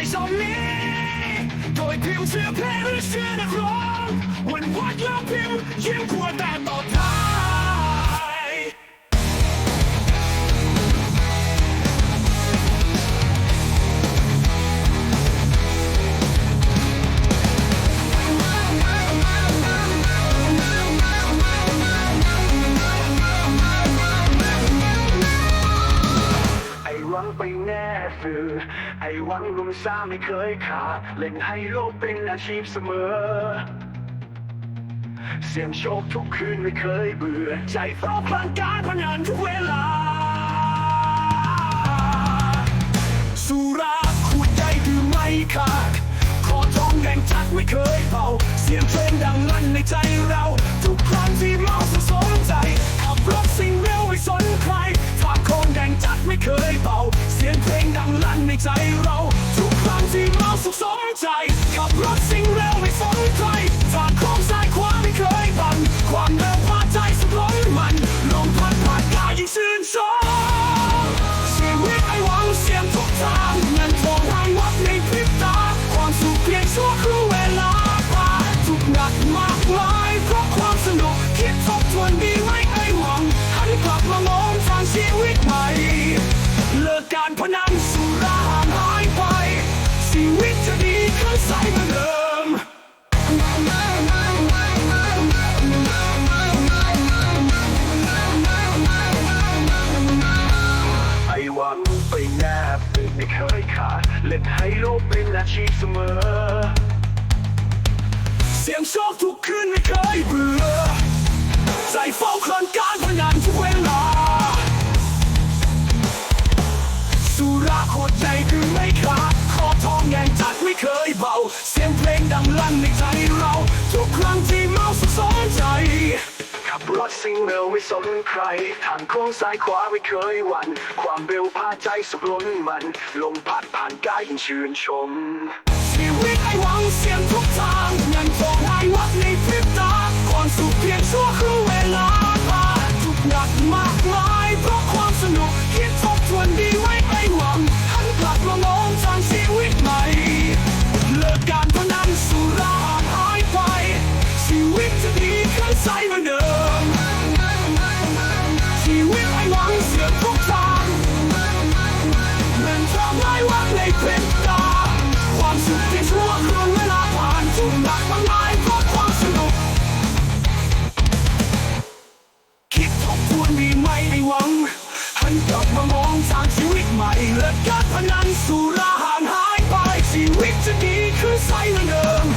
ในซอยนี้โดยพิมพ์เ่ฝือไอ้หวังรุมซ่าไม่เคยขาดเล่นให้โลกเป็นอาชีพเสมอ เสียงโชคทุกคืนไม่เคยเบื่อ ใจเฝ้าพลังการพนันทุกเวลา สุราขวดใหญ่ดื่มไม่ขาดขอทองแดงจัดไม่เคยเบาเสียงเพลงดังลั่นในใจเรา ทุกครั้งที่ ดังลั่นในใจเรา ทุกครั้งที่เมาสุขสนใจ ขับรถสิ่งเร็วไม่สนใครฝากของซ้ายขวาไม่เคยบังความเร็วพาใจสุดล้นมันลมพัดผ่านกายยิ่งชื่นชมชีวิตไอหวังเสียงทุกทางเงินทองหายวับในพริบตา ความสุขเพียงชั่วครู่เวลาผ่านทุกหนักมากมายเพราะความสนุกคิดทบทวนดีไหมไอหวังหันกลับมามองทางชีวิตใหม่ ไอหวังไปแนบไม่เคยขาดเล่นให้โลกเป็นอาชีพเสมอ เสียงโชคทุกคืนไม่เคยเบื่อ ใจเฝ้าคลอนกา เบา เสียงเพลงดังลั่นในใจเรา ทุกครั้งที่เมาสุดสนใจ ขับรถสิ่งเร็วไม่สนใคร ทางโค้งซ้ายขวาไม่เคยหวั่น ความเร็วพาใจสุขล้นมัน ลมพัดผ่านกายยิ่งชื่นชม ชีวิตไอ้หวังเสียงทุกทางเงินทองหายวับในพริบตาความสุขเพียงชั่วครู่ มามองทางชีวิตใหม่เลิการพนันสุราห่างหายไปชีวิตจะดีขึ้นใสเหมือนเดิม